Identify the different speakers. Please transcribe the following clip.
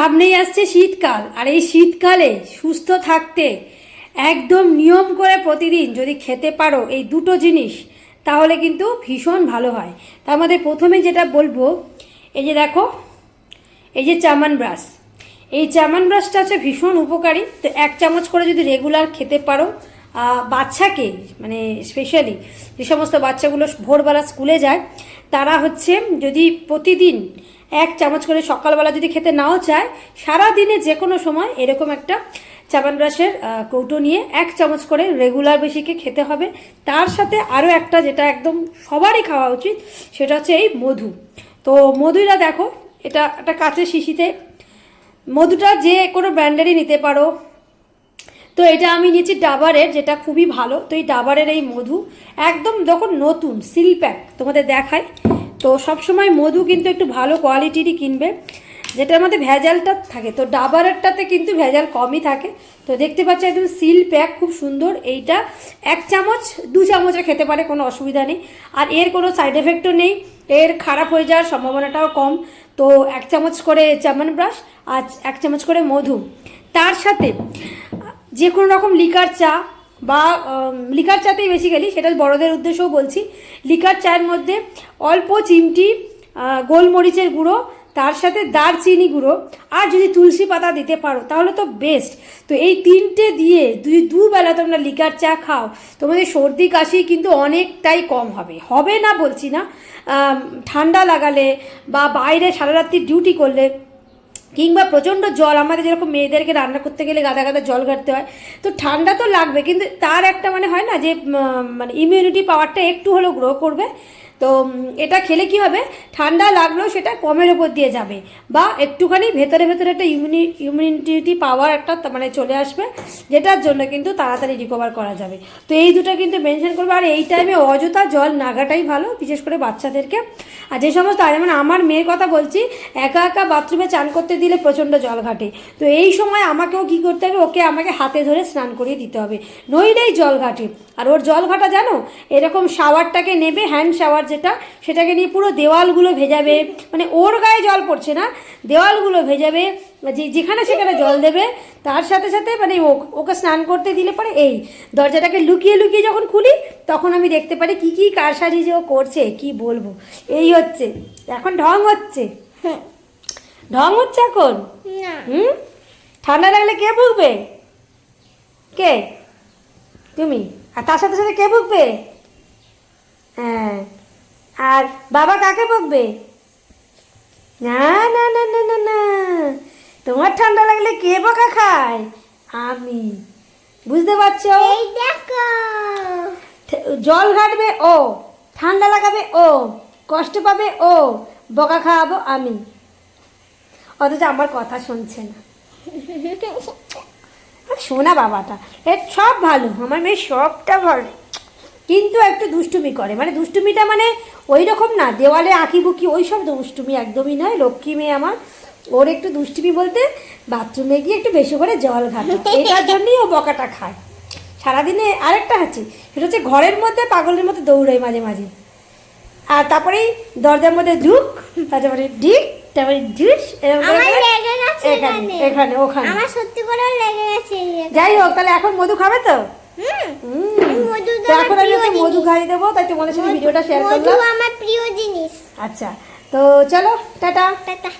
Speaker 1: সামনেই আসছে শীতকাল। আর এই শীতকালে সুস্থ থাকতে একদম নিয়ম করে প্রতিদিন যদি খেতে পারো এই দুটো জিনিস, তাহলে কিন্তু ভীষণ ভালো হয়। তার মধ্যে প্রথমে যেটা বলব, এই যে দেখো, এই যে চামান ব্রাশ। এই চামান ব্রাশটা হচ্ছে ভীষণ উপকারী। তো এক চামচ করে যদি রেগুলার খেতে পারো বাচ্চাকে মানে স্পেশালি যে সমস্ত বাচ্চাগুলো ভোরবেলা স্কুলে যায়, তারা হচ্ছে যদি প্রতিদিন এক চামচ করে সকালবেলা যদি খেতে নাও চায় সারা দিনে যে কোনো সময় এরকম একটা চাবান ব্রাশের কৌটো নিয়ে এক চামচ করে রেগুলার বেশিকে খেতে হবে। তার সাথে আরও একটা যেটা একদম সবারই খাওয়া উচিত, সেটা হচ্ছে এই মধু। তো মধুরা দেখো, এটা একটা কাঁচের শিশিতে, মধুটা যে কোনো ব্র্যান্ডেরই নিতে পারো। তো এটা আমি নিয়েছি ডাবারের, যেটা খুবই ভালো। তো এই ডাবারের এই মধু একদম যখন নতুন, সিল প্যাক তোমাদের দেখায় তো সবসময় মধু কিন্তু একটু ভালো কোয়ালিটিরই কিনবে। যেটার মধ্যে ভেজালটা থাকে, তো ডাবারেরটাতে কিন্তু ভেজাল কমই থাকে। তো দেখতে পাচ্ছ একদম সিল প্যাক, খুব সুন্দর। এইটা এক চামচ, দু চামচে খেতে পারে, কোনো অসুবিধা নেই। আর এর কোনো সাইড এফেক্টও নেই, এর খারাপ হয়ে যাওয়ার সম্ভাবনাটাও কম। তো এক চামচ করে চামন ব্রাশ আর এক চামচ করে মধু। তার সাথে যে কোনো রকম লিকার চা বা লিকার চাতেই বেসিক্যালি সেটা বড়দের উদ্দেশ্যেও বলছি। লিকার চায়ের মধ্যে অল্প চিমটি গোলমরিচের গুঁড়ো, তার সাথে দারচিনি গুঁড়ো, আর যদি তুলসী পাতা দিতে পারো, তাহলে তো বেস্ট তো এই তিনটে দিয়ে দুই দুবেলা তোমরা লিকার চা খাও, তোমাদের সর্দি কাশি কিন্তু অনেকটাই কম হবে। হবে না বলছি না ঠান্ডা লাগালে বা বাইরে সারা রাত্রি ডিউটি করলে কিংবা প্রচণ্ড জল, আমাদের যেরকম মেয়েদেরকে রান্না করতে গেলে গাদা গাদা জল ঘাটতে হয়, তো ঠান্ডা তো লাগবে, কিন্তু তার একটা মানে হয় না যে মানে ইমিউনিটি পাওয়ারটা একটু হলেও গ্রো করবে। তো এটা খেলে কি হবে? ঠান্ডা লাগলেও সেটা কমের ওপর দিয়ে যাবে বা একটুখানি ভেতরে ভেতরে একটা ইমিউনি ইমিউনিটি পাওয়ার একটা মানে চলে আসবে যেটার জন্য কিন্তু তাড়াতাড়ি রিকভার করা যাবে। তো এই দুটো কিন্তু মেনশন করবে আর এই টাইমে অযথা জল নাগাটাই ভালো, বিশেষ করে বাচ্চাদেরকে। আর যে সমস্ত যেমন আমার মেয়ের কথা বলছি, একা একা বাথরুমে চান করতে দিলে প্রচণ্ড জল ঘাটে। তো এই সময় আমাকেও কি করতে হবে? ওকে আমাকে হাতে ধরে স্নান করিয়ে দিতে হবে। নইলেই জল ঘাটে। আর ওর জল ঘাটা জানো? এরকম শাওয়ারটাকে নেবে হ্যান্ড শাওয়ার যেটা সেটাকে নিয়ে পুরো দেওয়ালগুলো ভেজাবে। মানে ওর গায়ে জল পড়ছে না দেওয়ালগুলো ভেজাবে যে যেখানে সেখানে জল দেবে তার সাথে সাথে মানে ও- ওকে স্নান করতে দিলে পরে এই দরজাটাকে লুকিয়ে লুকিয়ে যখন খুলি তখন আমি দেখতে পারি কি কি কারসাজি যে ও করছে কি বলব। এই হচ্ছে এখন ঢং হচ্ছে। ঢং হচ্ছে এখন? হুম? ঠান্ডা লাগলে কে ভুগবে কে? তুমি? আর তার সাথে সাথে কে ভুগবে হ্যাঁ। আর বাবা কাকে বকবে? না না না না না না। তোমার ঠান্ডা লাগলে কে বকা খায়? আমি। বুঝতে পারছ?
Speaker 2: এই দেখো।
Speaker 1: জল ঘাটবে ও ঠান্ডা লাগাবে ও কষ্ট পাবে ও বকা খাওয়াবো আমি। অথচ আমার কথা শুনছে না। শোনা বাবাটা এর সব ভালো আমার মেয়ে সবটা ভালো। কিন্তু একটু দুষ্টুমি করে। মানে দুষ্টুমিটা মানে ওই রকম না দেওয়ালে আঁকি বুকি ওই সব দুষ্টুমি একদমই নয়। লক্ষ্মী মেয়ে আমার ওর একটু দুষ্টুমি বলতে বাথরুমে গিয়ে একটু বেশি করে জল ঘাটা। এটার জন্যই ও বকাটা খায়। সারাদিনে আরেকটা আছে সেটা হচ্ছে ঘরের মধ্যে পাগলের মধ্যে দৌড়ায় মাঝে মাঝে। আর তারপরেই দরজার মধ্যে ঢুক তারপরে ডিক তারপরে ঢুস এখানে।
Speaker 2: এখানে।
Speaker 1: ওখানে।
Speaker 2: আমার সত্যি করে লেগে গেছে
Speaker 1: যাই হোক তাহলে এখন মধু খাবে তো?
Speaker 2: হুম। মধু
Speaker 1: এখন মধু খাই দেবো তাই তোমাদের সাথে ভিডিওটা শেয়ার করলাম।
Speaker 2: আমার প্রিয় জিনিস।
Speaker 1: আচ্ছা তো চলো টাটা।
Speaker 2: টাটা।